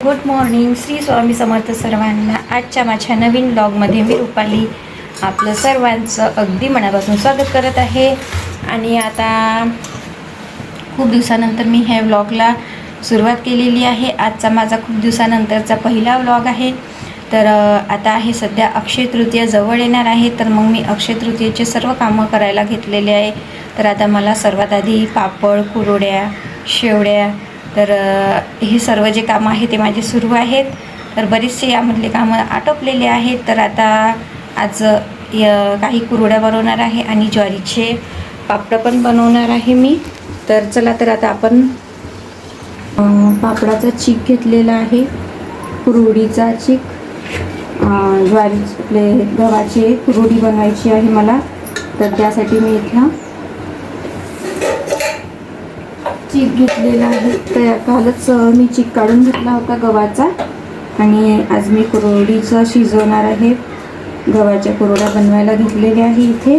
Good morning Shri Swami Samarth सर्वांना. आजच्या माझ्या नवीन ब्लॉगमध्ये मी रुपाली आपलं सर्वांचं अगदी मनापासून स्वागत करत आहे. आणि आता खूप दिवसानंतर मी ह्या व्लॉगला सुरुवात केलेली आहे. आजचा माझा खूप दिवसानंतरचा पहिला व्लॉग आहे. तर आता आहे सध्या अक्षय तृतीया जवळ येणार आहे. तर मग मी अक्षय तृतीयेचे सर्व कामं करायला घेतलेले आहे. तर आता मला सर्वात आधी पापड कुरोड्या शेवड्या तर हे सर्व जे कामं आहे ते माझे सुरू आहेत. तर बरेचसे यामधले कामं आटोपलेले आहेत. तर आता आज य- काही कुरड्या बनवणार आहे आणि ज्वारीचे पापडं पण बनवणार आहे मी. तर चला तर आता आपण पापडाचा चीक घेतलेला आहे. कुरवडीचा चीक. ज्वारीचे ज्वारी आपले गव्हाचे कुरवडी बनवायची आहे मला. तर त्यासाठी मी इथं चीक घेतलेला आहे. त्या कालच मी चीक काढून घेतला होता गव्हाचा. आणि आज मी कुरवडीचं शिजवणार आहे. गव्हाच्या कुरवड्या बनवायला घेतलेल्या आहे इथे.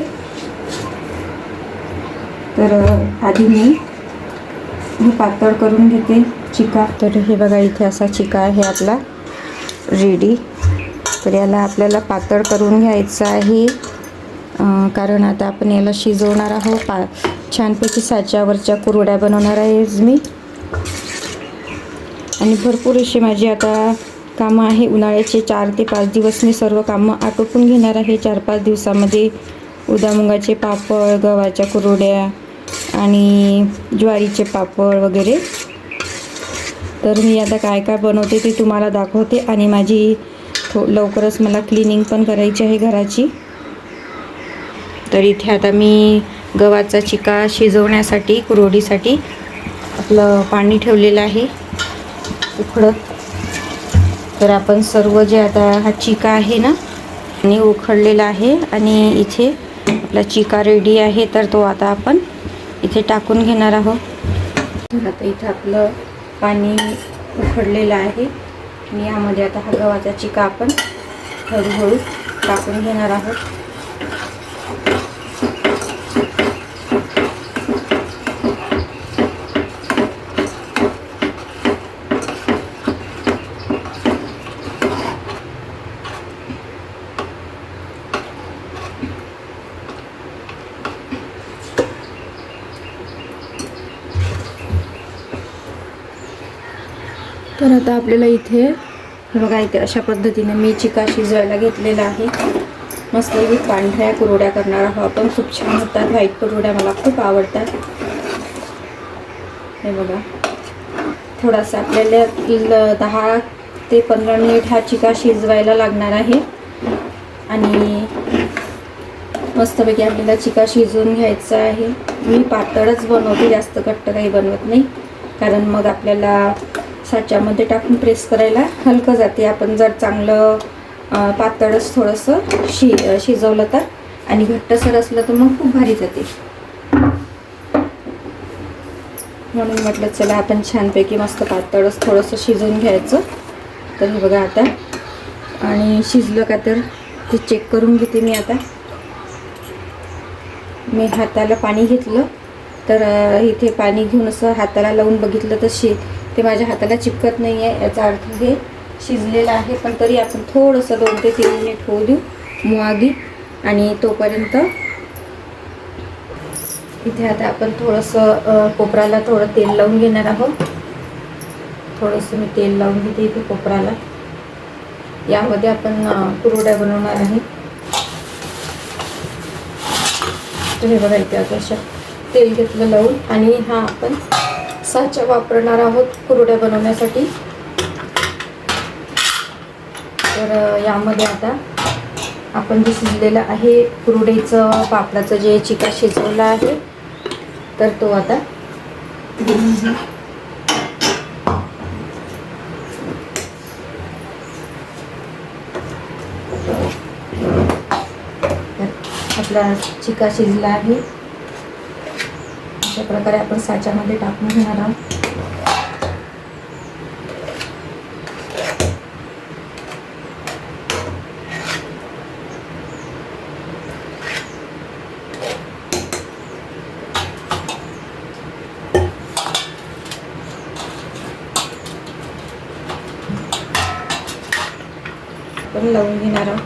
तर आधी मी हे पातळ करून घेते चिका. तर हे बघा इथे असा चिका आहे आपला. रेडी तर याला आपल्याला पातळ करून घ्यायचं आहे. कारण आता आपण याला शिजवणार आहोत. पा छानपैकी साच्यावरच्या कुरवड्या बनवणार आहे मी. आणि भरपूर अशी माझी आता कामं आहे. उन्हाळ्याचे चार ते पाच दिवस मी सर्व कामं आटोपून घेणार आहे. चार पाच दिवसामध्ये उदामुगाचे पापड गव्हाच्या कुरवड्या आणि ज्वारीचे पापड वगैरे. तर मी आता काय काय बनवते ते तुम्हाला दाखवते. आणि माझी थो लवकरच मला क्लिनिंग पण करायची आहे घराची. तर इथे आता मी गव्हाचा चिका शिजवण्यासाठी कुरवडीसाठी आपलं पाणी ठेवलेलं आहे. उखडत तर आपण सर्व जे आता हा चिका आहे ना आणि उखडलेला आहे आणि इथे आपला चिका रेडी आहे तर तो आता आपण इथे टाकून घेणार आहोत. तर आता इथं आपलं पाणी उखडलेलं आहे. आणि यामध्ये आता हा गव्हाचा चिका आपण हळूहळू टाकून घेणार आहोत. तर आता आपल्याला इथे बघा इथे अशा पद्धतीने मी चिका शिजवायला घेतलेला आहे. मस्त ही पांढऱ्या कुरवड्या करणार आहोत आपण. खूप छान होतात. व्हाईट कुरवड्या मला खूप आवडतात. हे बघा. थोडासा आपल्याला दहा ते पंधरा मिनिट हा चिका शिजवायला लागणार आहे. आणि मस्तपैकी आपल्याला चिका शिजवून घ्यायचा आहे. मी पातळच बनवते. जास्त घट्ट काही बनवत नाही. कारण मग आपल्याला साच्यामध्ये टाकून प्रेस करायला हलकं जाते. आपण जर चांगलं पातळच थोडंसं शि शिजवलं तर. आणि घट्टसर असलं तर मग खूप भारी जाते. म्हणून म्हटलं चला आपण छानपैकी मस्त पातळच थोडंसं शिजवून घ्यायचं. तर हे बघा आता. आणि शिजलं का तर ते चेक करून घेते मी आता. मी हाताला पाणी घेतलं. तर इथे पाणी घेऊन असं हाताला लावून बघितलं तर शे ते माझ्या हाताला चिपकत नाही आहे याचा अर्थ हे शिजलेलं आहे पण तरी आपण थोडंसं दोन ते तीन मिनिट होऊ देऊ मुआगी. आणि तोपर्यंत इथे आता आपण थोडंसं कोपराला थोडं तेल लावून घेणार आहोत. थोडंसं मी तेल लावून घेते इथे कोपराला. यामध्ये आपण कुरवड्या बनवणार आहे. हे बघा इथे आता अशा तेल घेतलं लावून. आणि हा आपण साचा वापरणार आहोत कुरड्या बनवण्यासाठी. तर यामध्ये आता आपण जे शिजलेलं आहे कुरडईचं पापडाचं जे चिका शिजवलं आहे तर तो आता आपला चिका शिजला आहे. अशा प्रकारे आपण साच्यामध्ये टाकून घेणार आहोत. पण लावून घेणार आहोत.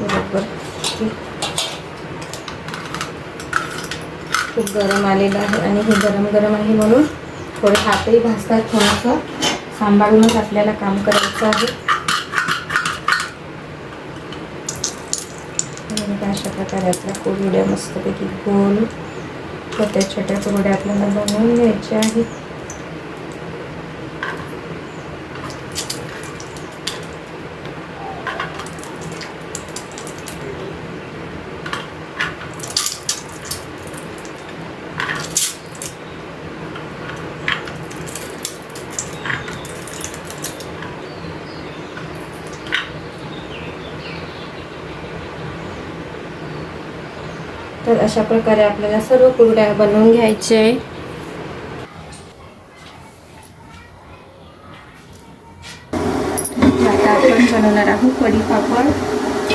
बरोबर. खूप गरम आलेलं आहे आणि हे गरम गरम आहे म्हणून थोडे हातही भाजतात थोडंसं. सांभाळूनच आपल्याला काम करायचं आहे. अशा प्रकारे आपल्या कोरड्या मस्तपैकी गोल छोट्या छोट्या कोरड्या आपल्याला बनवून घ्यायच्या आहेत अशा प्रकारे आपल्याला सर्व कुरड्या बनवून घ्यायचे. आहे आता आपण बनवणार आहोत कढी पापड.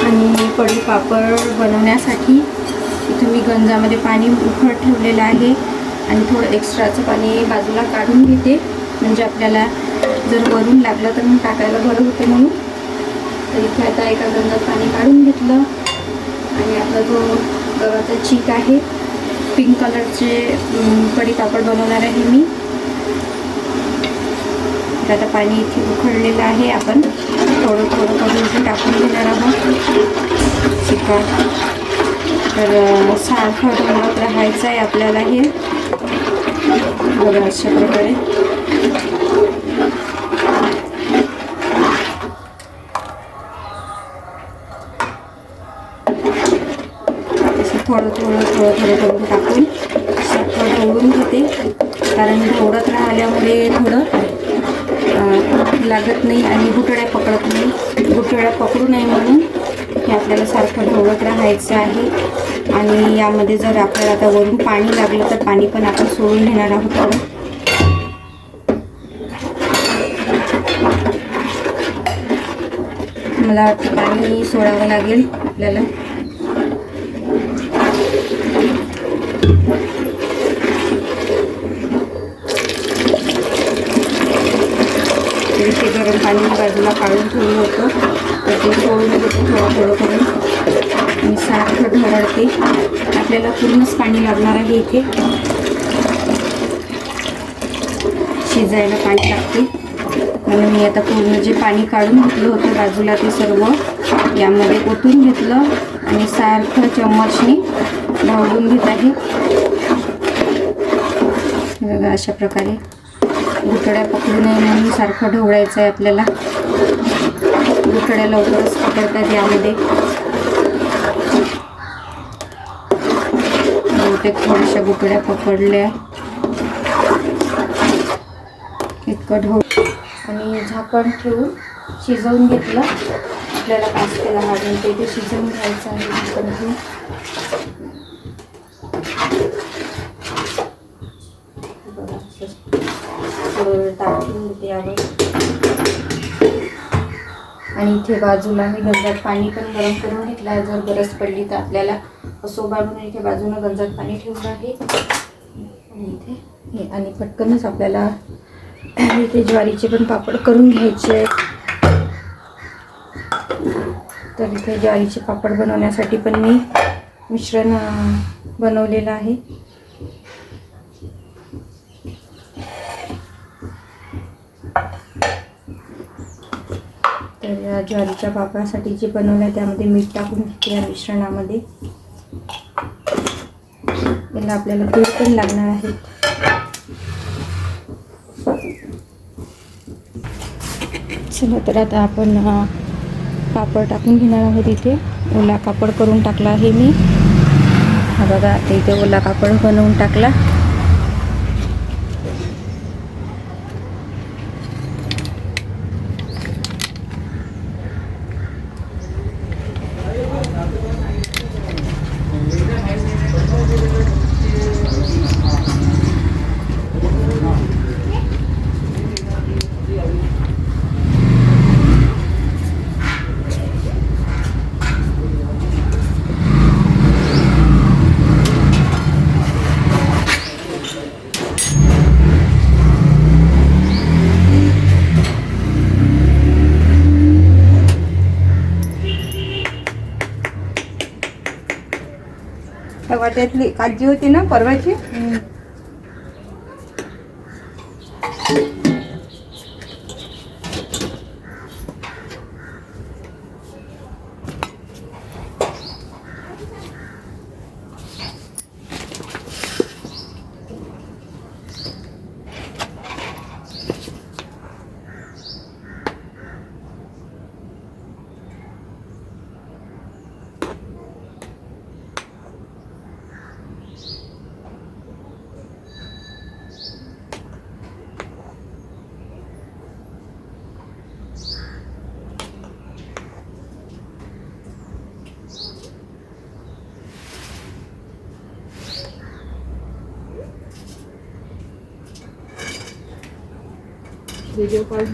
आणि कढी पापड बनवण्यासाठी इथे मी गंजामध्ये पाणी उकळत ठेवलेलं आहे. आणि थोडं एक्स्ट्राचं पाणी बाजूला काढून घेते. म्हणजे आपल्याला जर वरून लागलं तर मग टाकायला बरं होतं म्हणून. तर इथे आता एका गंजात पाणी काढून घेतलं. आणि आपला जो चीक आहे. पिंक कलरचे कडी पापड बनवणार आहे मी. तर आता पाणी इथे उखळलेलं आहे. आपण थोडं थोडं करून इथे टाकून घेणार आहोत. चिका तर सारखं रंगत राहायचं आहे आपल्याला हे. बघा अशा प्रकारे असं थोडं थोडं थोडं थोडं करून टाकून साखर ढवळून घेते. कारण ओढत राहिल्यामुळे थोडं लागत नाही आणि गुटळ्या पकडत नाही. गुटळ्या पकडू नये म्हणून हे आपल्याला सारखं ढवळत राहायचं आहे. आणि यामध्ये जर आपल्याला आता वरून पाणी लागलं तर पाणी पण आपण सोडून घेणार आहोत. थोडं मला वाटतं पाणी सोडावं लागेल आपल्याला तर इथे गरम पाणी बाजूला काढून ठेवलं होतं. तर ते सोडून थोडं थोडं करून आणि सारखं ढवळते आपल्याला पूर्णच पाणी लागणार आहे इथे. शिजायला पाणी लागते. म्हणून मी आता पूर्ण जे पाणी काढून घेतलं होतं बाजूला ते सर्व यामध्ये ओतून घेतलं आणि सारखं चम्मचने ढवळून घेत आहे. बघा अशा प्रकारे गुठड्या पकडू नये म्हणून सारखं ढवळायचं आहे आपल्याला. गुठड्या लवकरच पकडतात यामध्ये. बहुतेक थोड्याशा गुठड्या पकडल्या. इतकं ढोळ आणि झाकण ठेवून शिजवून घेतलं. आपल्याला पाच ते दहा मिनटं ते शिजवून घ्यायचं आहे झाकण ठेवून बघा, असं थोडं वेळ टाकून यावर. आणि इथे बाजूला मी गंजात पाणी पण गरम करून घेतलं आहे. जर गरज पडली तर आपल्याला असो बाजूने इथे बाजूनं गंजात पाणी ठेवलं आहे. आणि इथे हे आणि पटकनच आपल्याला इथे ज्वारीचे पण पापड करून घ्यायचे आहेत. तर इथे ज्वारीचे पापड बनवण्यासाठी पण मी मिश्रण बनवलेलं आहे. तर या ज्वारीच्या पापडासाठी जे बनवलं आहे त्यामध्ये मीठ टाकून घेते या मिश्रणामध्ये. याला आपल्याला पीठ पण लागणार आहे. चला तर आता आपण पापड टाकून घेणार आहोत इथे. ओला कापड करून टाकला आहे मी. हा बघा आता इथे ओला कापड बनवून टाकला. वाट्यातली काजी होती ना परवाची? व्हिडिओ कॉल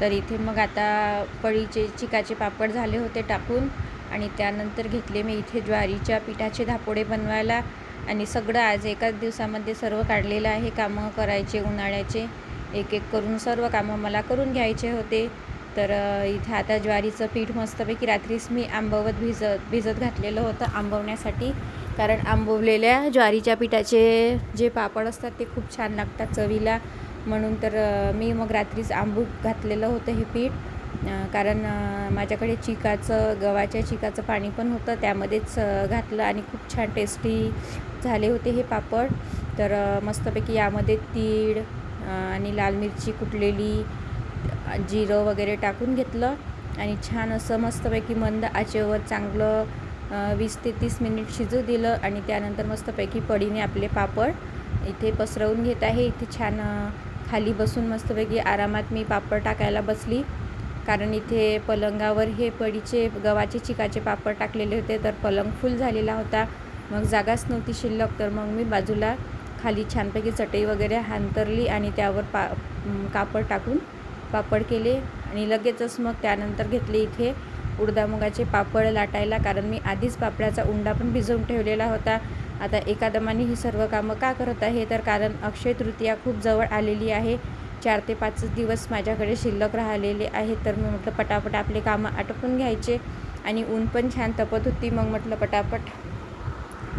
तर इथे मग आता पळीचे चिकाचे पापड झाले होते टाकून आणि त्यानंतर घेतले मी इथे ज्वारीच्या पिठाचे धापोडे बनवायला आणि सगळं आज एकाच दिवसामध्ये सर्व काढलेलं आहे कामं करायचे उन्हाळ्याचे एक एक करून सर्व कामं मला करून घ्यायचे होते. तर इथे आता ज्वारीचं पीठ मस्तपैकी रात्रीच मी आंबवत भिजत भिजत घातलेलं होतं आंबवण्यासाठी. कारण आंबवलेल्या ज्वारीच्या पिठाचे जे पापड असतात ते खूप छान लागतात चवीला. म्हणून तर मी मग रात्रीच आंबूक घातलेलं होतं हे पीठ. कारण माझ्याकडे चिकाचं गव्हाच्या चिकाचं पाणी पण होतं त्यामध्येच घातलं आणि खूप छान टेस्टी झाले होते हे पापड. तर मस्तपैकी यामध्ये तीळ आणि लाल मिरची कुटलेली जिरं वगैरे टाकून घेतलं. आणि छान असं मस्तपैकी मंद आचेवर चांगलं वीस ते तीस मिनिट शिजू दिलं आणि त्यानंतर मस्तपैकी पडीने आपले पापड इथे पसरवून घेत आहे. इथे छान खाली बसून मस्तपैकी आरामात मी पापड टाकायला बसली. कारण इथे पलंगावर हे पडीचे गव्हाचे चिकाचे पापड टाकलेले होते तर पलंग फुल झालेला होता. मग जागाच नव्हती शिल्लक तर मग मी बाजूला खाली छानपैकी चटई वगैरे हांतरली आणि त्यावर पा कापड टाकून पापड केले. आणि लगेचच मग त्यानंतर घेतले इथे उडदामुगाचे पापड लाटायला कारण मी आधीच पापडाचा उंडा पण भिजवून ठेवलेला होता. आता एका दमाने ही सर्व कामं का करत आहे? तर कारण अक्षय तृतीया खूप जवळ आलेली आहे. चार ते पाच दिवस माझ्याकडे शिल्लक राहिलेले आहेत. तर मी म्हटलं पटापट आपले कामं आटपून घ्यायचे आणि ऊन पण छान तपत होती. मग म्हटलं पटापट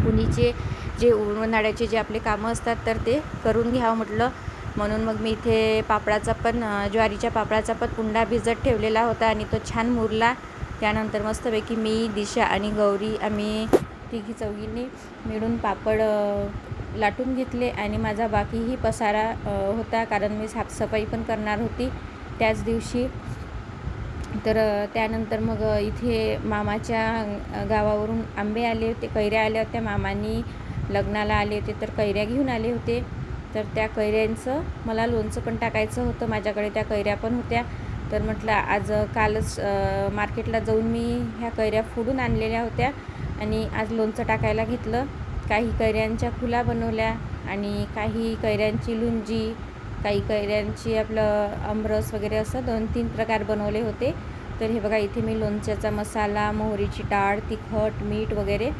उन्हीचे जे उन्हाळ्याचे जे आपले कामं असतात तर ते करून घ्यावं म्हटलं म्हणून मग मी इथे पापडाचा पण ज्वारीच्या पापडाचा पण पुंडा भिजत ठेवलेला होता आणि तो छान मुरला. त्यानंतर मस्तपैकी मी दिशा आणि गौरी आम्ही तिघी चौघींनी मिळून पापड लाटून घेतले आणि माझा बाकीही पसारा होता कारण मी साफसफाई पण करणार होती त्याच दिवशी. तर त्यानंतर मग इथे मामाच्या गावावरून आंबे आले होते कैऱ्या आल्या होत्या मामांनी लग्नाला आले होते तर कैऱ्या घेऊन आले होते. तर त्या कैऱ्यांचं मला लोणचं पण टाकायचं होतं माझ्याकडे त्या कैऱ्या पण होत्या. तर म्हटलं आज कालच मार्केटला जाऊन मी ह्या कैऱ्या फोडून आणलेल्या होत्या. आणि आज लोणचं टाकायला घेतलं. काही कैऱ्यांच्या खुला बनवल्या आणि काही कैऱ्यांची लुंजी काही कैऱ्यांची आपलं आमरस वगैरे असं दोन तीन प्रकार बनवले होते. तर हे बघा इथे मी लोणच्याचा मसाला मोहरीची डाळ तिखट मीठ वगैरे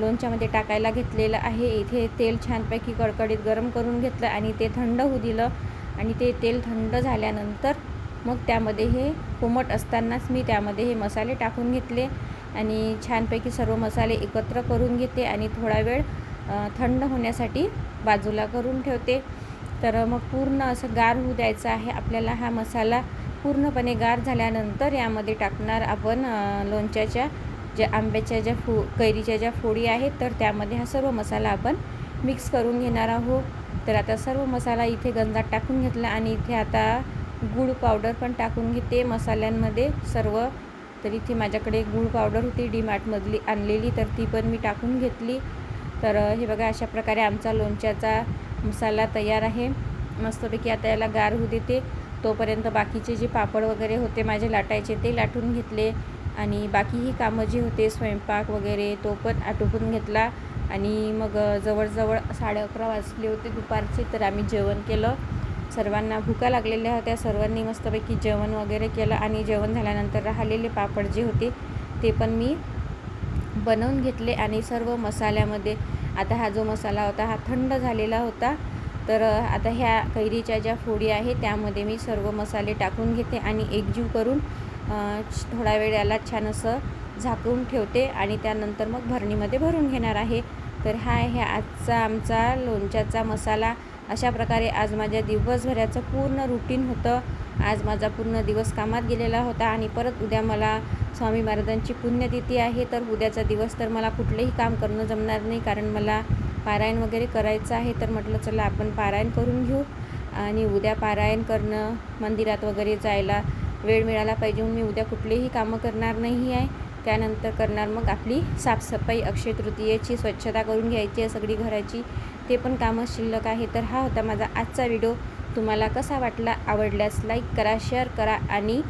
लोणच्यामध्ये टाकायला घेतलेलं आहे. इथे तेल छानपैकी कडकडीत गरम करून घेतलं आणि ते थंड होऊ दिलं. आणि ते तेल थंड झाल्यानंतर मग त्यामध्ये हे कोमट असतानाच मी त्यामध्ये हे मसाले टाकून घेतले. आणि छानपैकी सर्व मसाले एकत्र करून घेते आणि थोडा वेळ थंड होण्यासाठी बाजूला करून ठेवते. तर मग पूर्ण असं गार होऊ द्यायचं आहे. आपल्याला हा मसाला पूर्णपणे गार झाल्यानंतर यामध्ये टाकणार आपण लोणच्याच्या ज्या आंब्याच्या ज्या फो कैरीच्या ज्या फोडी आहेत तर त्यामध्ये हा सर्व मसाला आपण मिक्स करून घेणार आहोत. तर आता सर्व मसाला इथे गंजात टाकून घेतला आणि इथे आता गूळ पावडर पण टाकून घेते. मसाल्यांमध्ये सर्व तर इथे माझ्याकडे गूळ पावडर होती डीमार्टमधली आणलेली तर ती पण मी टाकून घेतली. तर हे बघा अशा प्रकारे आमचा लोणच्याचा मसाला तयार आहे. मस्तपैकी आता याला गार होऊ देते. तोपर्यंत बाकीचे जे पापड वगैरे होते माझे लाटायचे ते लाटून घेतले. आणि बाकीही कामं जी होते स्वयंपाक वगैरे तो पण आटोपून घेतला. आणि मग जवळजवळ साडे अकरा वाजले होते दुपारचे तर आम्ही जेवण केलं. सर्वांना भुका लागलेल्या होत्या. सर्वांनी मस्तपैकी जेवण वगैरे केलं आणि जेवण झाल्यानंतर राहिलेले पापड जे होते ते पण मी बनवून घेतले आणि सर्व मसाल्यामध्ये आता हा जो मसाला होता हा थंड झालेला होता. तर आता ह्या कैरीच्या ज्या फोडी आहे त्यामध्ये मी सर्व मसाले टाकून घेते आणि एकजीव करून थोडा वेळ याला छान असं झाकून ठेवते आणि त्यानंतर मग भरणीमध्ये भरून घेणार आहे. तर हा आहे आजचा आमचा लोणच्याचा मसाला. अशा प्रकारे आज माझ्या दिवसभराचं पूर्ण रुटीन होतं. आज माझा पूर्ण दिवस कामात गेलेला होता आणि परत उद्या मला स्वामी महाराजांची पुण्यतिथी आहे. तर उद्याचा दिवस तर मला कुठलंही काम करणं जमणार नाही कारण मला पारायण वगैरे करायचं आहे. तर म्हटलं चला आपण पारायण करून घेऊ. आणि उद्या पारायण करणं मंदिरात वगैरे जायला वेळ मिळाला पाहिजे म्हणून मी उद्या कुठलेही कामं करणार नाही आहे. त्यानंतर करणार मग आपली साफसफाई अक्षय तृतीयेची स्वच्छता करून घ्यायची आहे सगळी घराची. ते पण कामं शिल्लक आहे. तर हा होता माझा आजचा व्हिडिओ. तुम्हाला कसा वाटला? आवडल्यास लाईक करा शेअर करा आणि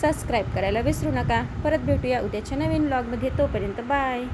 सबस्क्राईब करायला विसरू नका. परत भेटूया उद्याच्या नवीन ब्लॉगमध्ये तोपर्यंत बाय